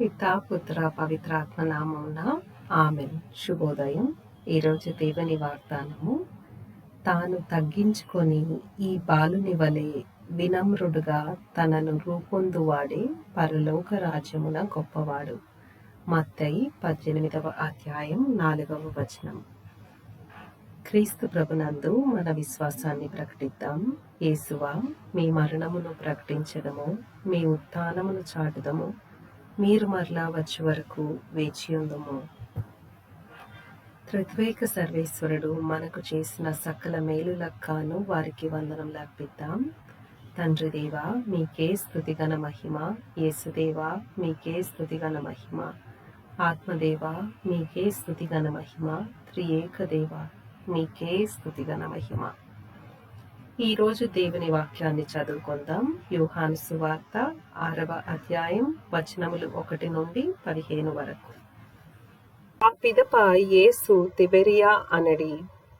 పితాపుత్ర పవిత్రాత్మ నామమున ఆమెన్. శుభోదయం. ఈరోజు దేవుని వాగ్దానము తాను తగ్గించుకొని ఈ బాలుని వలె వినమ్రుడుగా తనను రూపొందువాడే పరలోక రాజ్యమున గొప్పవాడు. మత్తయి పద్దెనిమిదవ అధ్యాయం నాలుగవ వచనం. క్రీస్తు ప్రభునందు మన విశ్వాసాన్ని ప్రకటిద్దాం. యేసువా మీ మరణమును ప్రకటించడము మీ ఉత్థానమును చాటుదము. మీరు మరలా వచ్చే వరకు వేచి ఉందము. త్రిత్వేక సర్వేశ్వరుడు మనకు చేసిన సకల మేలులక్కాను వారికి వందనం అర్పిద్దాం. తండ్రి దేవా మీకే స్థుతిగణ మహిమ. యేసుదేవా మీకే స్థుతిగణ మహిమ. ఆత్మదేవా మీకే స్థుతిగణ మహిమ. త్రియేక దేవా మీకే స్థుతిగణ మహిమ. ఈరోజు దేవుని వాక్యాన్ని చదువుకుందాం. యూహాను సువార్త ఆరవ అధ్యాయం వచనములు ఒకటి నుండి పదిహేను వరకు. ఆ పిదప యేసు తిబెరియా అనడి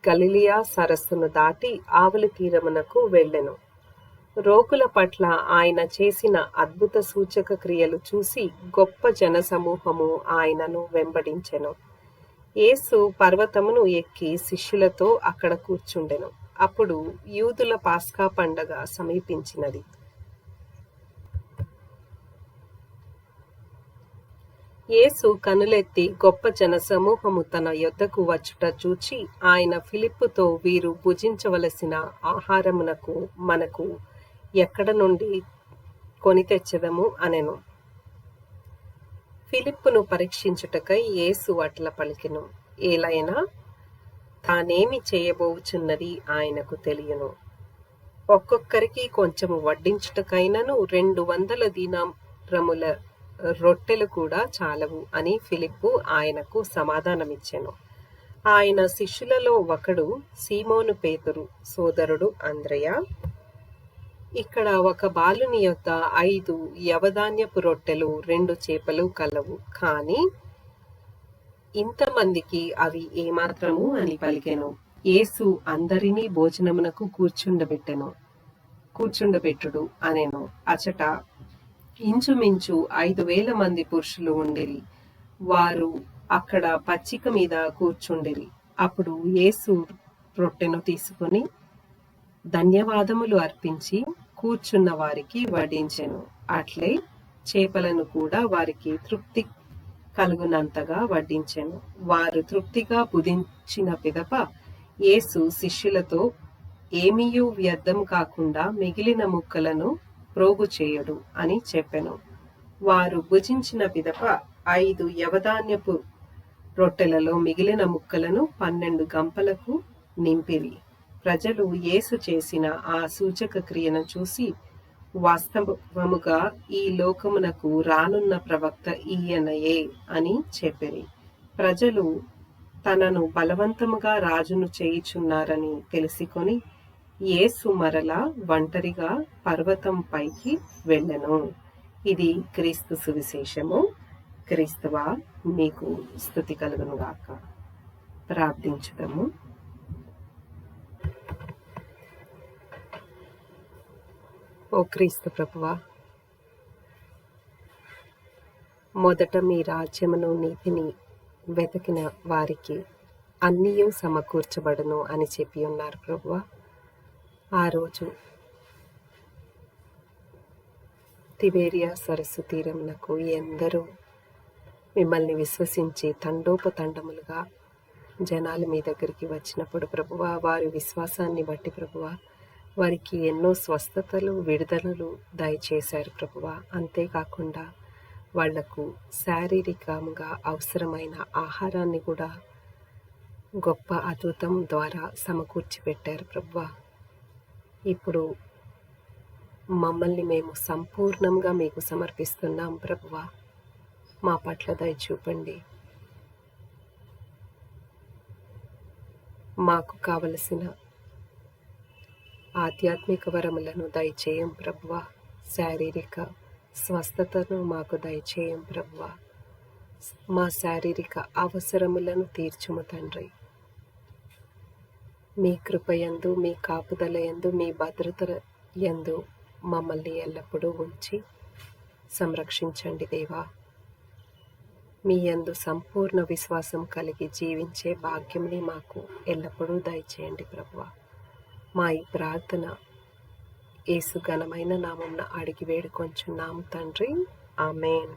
గలిలియా సరస్సును దాటి ఆవలి తీరమునకు వెళ్ళెను. రోగుల పట్ల ఆయన చేసిన అద్భుత సూచక క్రియలు చూసి గొప్ప జనసమూహము ఆయనను వెంబడించెను. యేసు పర్వతమును ఎక్కి శిష్యులతో అక్కడ కూర్చుండెను. అప్పుడు యూదుల పాస్కా పండగ సమీపించినది. యేసు కనులెత్తి గొప్ప జనసమూహము తన యొద్దకు వచ్చుట చూచి ఆయన ఫిలిప్పుతో వీరు భుజించవలసిన ఆహారమునకు మనకు ఎక్కడ నుండి కొని తెచ్చదము అనెను. ఫిలిప్పును పరీక్షించుటకై యేసు అట్ల పలికెను. ఏలైనా తానేమి చేయబోచున్నది ఆయనకు తెలియను. ఒక్కొక్కరికి కొంచెము వడ్డించుటకైనను రెండు వందల దినారముల రొట్టెలు కూడా చాలవు అని ఫిలిప్పు ఆయనకు సమాధానమిచ్చెను. ఆయన శిష్యులలో ఒకడు సీమోను పేతురు సోదరుడు అంద్రయ. ఇక్కడ ఒక బాలుని యొక్క ఐదు యవధాన్యపు రొట్టెలు రెండు చేపలు కలవు. కానీ ఇంతమందికి అవి ఏమాత్రము అని పలికెను. యేసు అందరినీ భోజనమునకు కూర్చుండబెట్టెను. కూర్చుండబెట్టుడు అనెను. అచట ఇంచుమించు ఐదు వేల మంది పురుషులు ఉండిరి. వారు అక్కడ పచ్చిక మీద కూర్చుండిరి. అప్పుడు యేసు రొట్టెను తీసుకుని ధన్యవాదములు అర్పించి కూర్చున్న వారికి వడ్డించెను. అట్లే చేపలను కూడా వారికి తృప్తి కలుగునంతగా వడ్డించెను. వారు తృప్తిగా పుదించిన పిదప యేసు శిష్యులతో ఏమీయూ వ్యర్థం కాకుండా మిగిలిన ముక్కలను ప్రోగు చేయడు అని చెప్పెను. వారు భుజించిన పిదప ఐదు యవధాన్యపు రొట్టెలలో మిగిలిన ముక్కలను పన్నెండు గంపలకు నింపిరి. ప్రజలు యేసు చేసిన ఆ సూచక క్రియను చూసి వాస్తవముగా ఈ లోకమునకు రానున్న ప్రవక్త ఈయనయే అని చెప్పిరి. ప్రజలు తనను బలవంతముగా రాజును చేయుచున్నారని తెలుసుకొని యేసు మరల ఒంటరిగా పర్వతం పైకి వెళ్ళను. ఇది క్రీస్తు సువిశేషము. క్రీస్తువా మీకు స్థుతి కలుగును గాక ప్రార్థించుదము. ఓ క్రీస్తు ప్రభువా మొదట మీ రాజ్యమును నీతిని వెతికిన వారికి అన్నీ సమకూర్చబడును అని చెప్పి ఉన్నారు ప్రభువా. ఆ రోజు తిబేరియా సరస్సు తీరమునకు ఎందరో మిమ్మల్ని విశ్వసించి తండోపతండములుగా జనాలు మీ దగ్గరికి వచ్చినప్పుడు ప్రభువా వారి విశ్వాసాన్ని బట్టి ప్రభువా వారికి ఎన్నో స్వస్థతలు విడుదలలు దయచేశారు ప్రభువా. అంతేకాకుండా వాళ్ళకు శారీరకంగా అవసరమైన ఆహారాన్ని కూడా గొప్ప అద్భుతం ద్వారా సమకూర్చి పెట్టారు ప్రభువా. ఇప్పుడు మమ్మల్ని మేము సంపూర్ణంగా మీకు సమర్పిస్తున్నాం ప్రభువా. మా పట్ల దయ చూపండి. మాకు కావలసిన ఆధ్యాత్మిక వరములను దయచేయం ప్రభువ. శారీరక స్వస్థతను మాకు దయచేయం ప్రభువ. మా శారీరక అవసరములను తీర్చుము తండ్రి. మీ కృపయందు మీ కాపుదల యందు మీ భద్రత యందు మమ్మల్ని ఎల్లప్పుడూ ఉంచి సంరక్షించండి దేవా. మీ యందు సంపూర్ణ విశ్వాసం కలిగి జీవించే భాగ్యంని మాకు ఎల్లప్పుడూ దయచేయండి ప్రభువ. మా ఈ ప్రార్థన యేసు ఘనమైన నామంన అడిగి వేడుకొంచున్నాం తండ్రి. ఆమెన్.